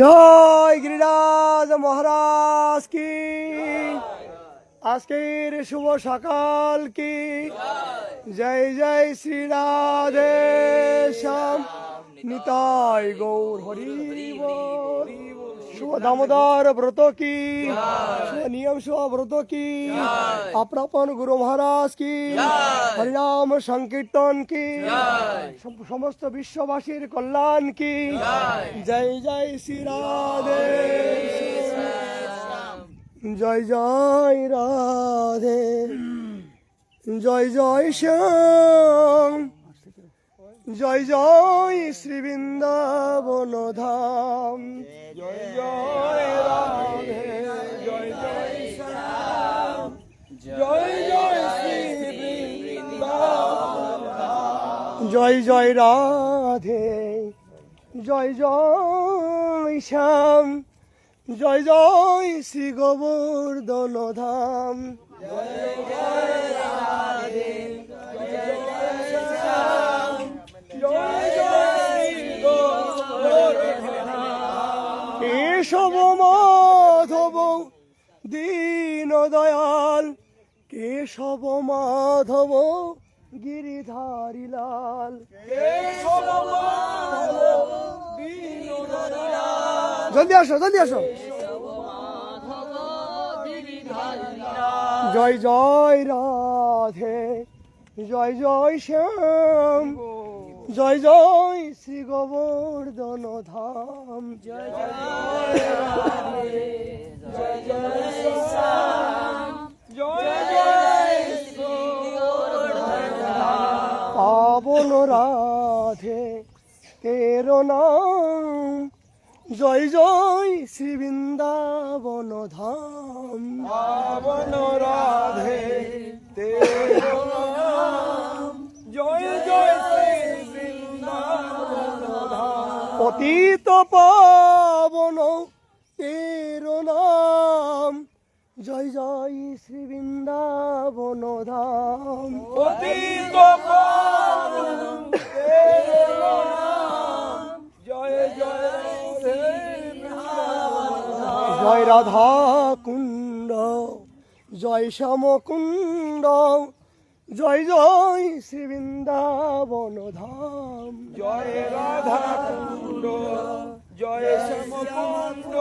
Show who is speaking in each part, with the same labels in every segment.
Speaker 1: জয় গিরিরাজ মহারাজ কি। আজকের শুভ সকাল কি। জয় জয় শ্রী রাধে শ্যাম। নিতাই গৌর হরি। শুভ দামোদর ব্রত কি? শুভ নিয়ম শুভ ব্রত কি? আপন গুরু মহারাজ কি? হরিনাম সংকীর্তন কি? সম- সমস্ত বিশ্ববাসীর কল্যাণ কি? জয়। জয় শ্রী রাধে। জয় জয় রাধে। জয় জয় শ্যাম। জয় জয় শ্রী বৃন্দাবন ধাম জয় জয় জয় রাধে, জয় জয় শ্যাম, জয় জয় শ্রী গোবর্ধন ধাম। কেশব মাধব দীন দয়াল কেশব মাধব গিরিধারী লাল। জলদি আসো জলদি আসো। জয় জয় রাধে জয় জয় শ্যাম জয় জয় শ্রী গোবর্ধন ধাম জয় পাবন রাধে তেরো নাম জয় জয় শ্রী বৃন্দাবন ধাম। পাবন রাধে। তেরো নাম জয় জয় শ্রী বৃন্দাবন ধাম। পতিত পাবন। তেরো নাম জয় জয় শ্রী বৃন্দাবন ধাম। জয় রাধা কুণ্ড জয় শ্যাম কুণ্ড জয় জয় শ্রী বৃন্দাবন ধাম। জয় রাধা কুণ্ড জয় শ্যাম কুণ্ড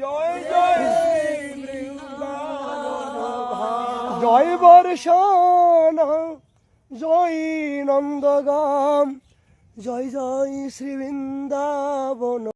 Speaker 1: জয় জয় জয় বর্ষণ জয় নন্দগাম জয় জয় শ্রী বৃন্দাবন